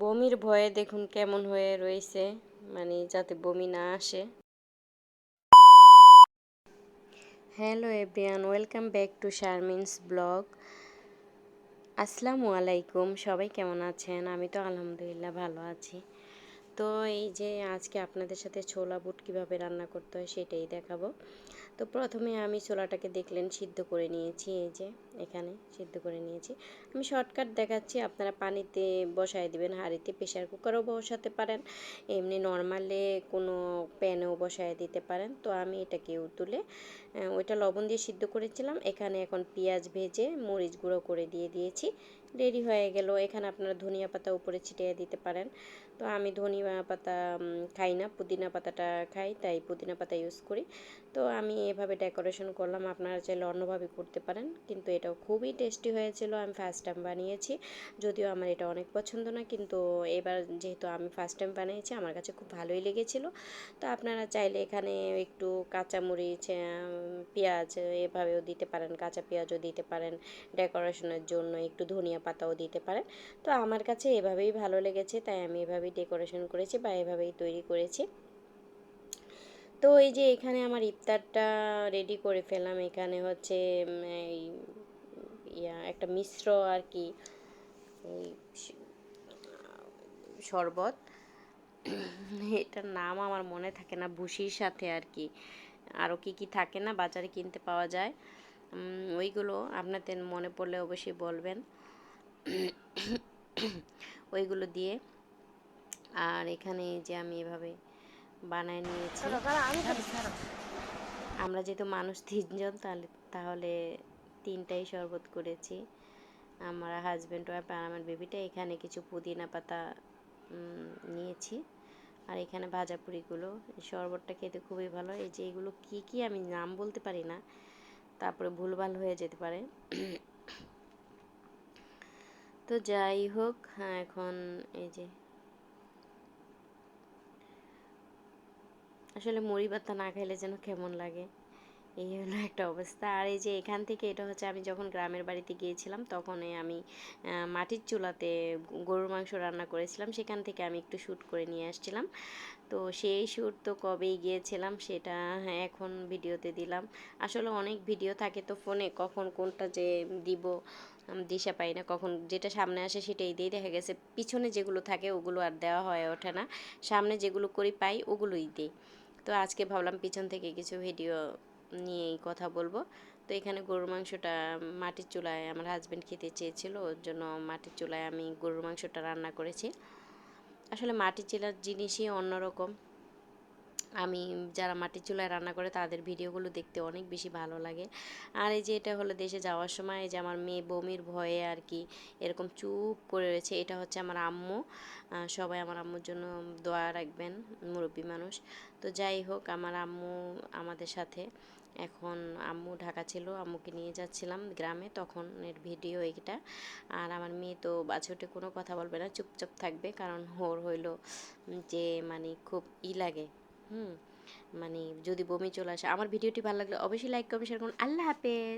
বমির ভয়ে দেখুন কেমন হয়ে রয়েছে মানে যাতে বমি না আসে। Hello everyone welcome back to Sharmin's blog. আসসালামু আলাইকুম, সবাই কেমন আছেন? আমি তো আলহামদুলিল্লাহ ভালো আছি। তো এই যে আজকে আপনাদের সাথে ছোলা বুট কীভাবে রান্না করতে হয় সেটাই দেখাবো। তো প্রথমে আমি ছোলাটাকে দেখলেন সিদ্ধ করে নিয়েছি, এই যে এখানে সিদ্ধ করে নিয়েছি। আমি শর্টকাট দেখাচ্ছি, আপনারা পানিতে বসায় দিবেন, হাঁড়িতে প্রেশার কুকারও বসাতে পারেন, এমনি নর্মালে কোনো প্যানেও বসায় দিতে পারেন। তো আমি এটাকেও তুলে ওইটা লবণ দিয়ে সিদ্ধ করেছিলাম। এখানে এখন পেঁয়াজ ভেজে মরিচ গুঁড়ো করে দিয়ে দিয়েছি। রেডি হয়ে গেল। এখানে আপনারা ধনিয়া পাতা উপরে ছিটিয়ে দিতে পারেন। তো আমি ধনিয়া পাতা খাই না, পুদিনা পাতাটা খাই, তাই পুদিনা পাতা ইউজ করি। তো আমি এভাবে ডেকোরেশন করলাম, আপনারা চাইলে অন্যভাবে করতে পারেন, কিন্তু এটাও খুবই টেস্টি হয়েছিল, আমি ফার্স্ট টাইম বানিয়েছি। যদিও আমার এটা অনেক পছন্দ না, কিন্তু এবার যেহেতু আমি ফার্স্ট টাইম বানিয়েছি, আমার কাছে খুব ভালোই লেগেছিল। তো আপনারা চাইলে এখানে একটু কাঁচামরিচ পেঁয়াজ এভাবেও দিতে পারেন, কাঁচা পেঁয়াজও দিতে পারেন ডেকোরেশনের জন্য একটু ধনিয়া পাতাও দিতে পারেন। তো আমার কাছে এভাবেই ভালো লেগেছে, তাই আমি এভাবেই ডেকোরেশন করেছি বা এভাবেই তৈরি করেছি। তো এই যে এখানে আমার ইফতারটা রেডি করে ফেলাম এখানে হচ্ছে এই, ইয়া, একটা মিশ্র আর কি শরবত। এটার নাম আমার মনে থাকে না, ভুসির সাথে আর কি। আরও কি কি থাকে না, বাজারে কিনতে পাওয়া যায়। ওইগুলো আপনাদের মনে পড়লে অবশ্যই বলবেন। ওইগুলো দিয়ে আর এখানে যে আমি এভাবে বানায় নিয়েছি। আমরা যেহেতু মানুষ তিনজন তাহলে তাহলে তিনটাই শরবত করেছি। আমার হাজব্যান্ড ওয়াইফ আর আমার বেবিটা এখানে কিছু পুদিনা পাতা নিয়েছি। আর এখানে ভাজা পুরিগুলো। শরবতটা খেতে খুবই ভালো। এই যে এগুলো কী কী আমি নাম বলতে পারি না। তারপরে ভুলভাল হয়ে যেতে পারে। তো যাই হোক হ্যাঁ এখন এই যে আসলে মুড়ি ভাতটা না খাইলে যেন কেমন লাগে? এই হলো একটা অবস্থা। আর এই যে এখান থেকে এটা হচ্ছে আমি যখন গ্রামের বাড়িতে গিয়েছিলাম, তখন আমি মাটির চুলাতে গরুর মাংস রান্না করেছিলাম। সেখান থেকে আমি একটু শ্যুট করে নিয়ে আসছিলাম। তো সেই শ্যুট তো কবেই গিয়েছিলাম সেটা এখন ভিডিওতে দিলাম। আসলে অনেক ভিডিও থাকে তো ফোনে, কখন কোনটা যে দিব দিশা পাই না। কখন যেটা সামনে আসে সেটাই দিয়ে দেখা গেছে পিছনে যেগুলো থাকে ওগুলো আর দেওয়া হয়ে ওঠে না। সামনে যেগুলো করি পাই ওগুলোই দিই। তো আজকে ভাবলাম পিছন থেকে কিছু ভিডিও নিয়েই কথা বলব। তো এখানে গরুর মাংসটা মাটির চুলায় আমার হাজব্যান্ড খেতে চেয়েছিল, ওর জন্য মাটির চুলায় আমি গরুর মাংসটা রান্না করেছি। আসলে মাটির চুলার জিনিসই অন্যরকম। আমি যারা মাটির চুলায় রান্না করে তাদের ভিডিওগুলো দেখতে অনেক বেশি ভালো লাগে। আর এই যে এটা হলো দেশে যাওয়ার সময় যে আমার মেয়ে বমির ভয়ে আর কি এরকম চুপ করে রয়েছে, এটা হচ্ছে আমার আম্মু। সবাই আমার আম্মুর জন্য দোয়া রাখবেন, মুরব্বী মানুষ। তো যাই হোক, আমার আম্মু আমাদের সাথে। এখন আম্মু ঢাকা ছিল, আম্মুকে নিয়ে যাচ্ছিলাম গ্রামে তখন এর ভিডিও এটা আর আমার মেয়ে তো বাছুটে কোনো কথা বলবে না, চুপচাপ থাকবে, কারণ ওর হইল যে মানে খুব ই লাগে। হুম। মানে যদি বমি চলে আসে, আমার ভিডিওটি ভালো লাগলে অবশ্যই লাইক কমেন্ট শেয়ার করুন। আল্লাহ হাফেজ।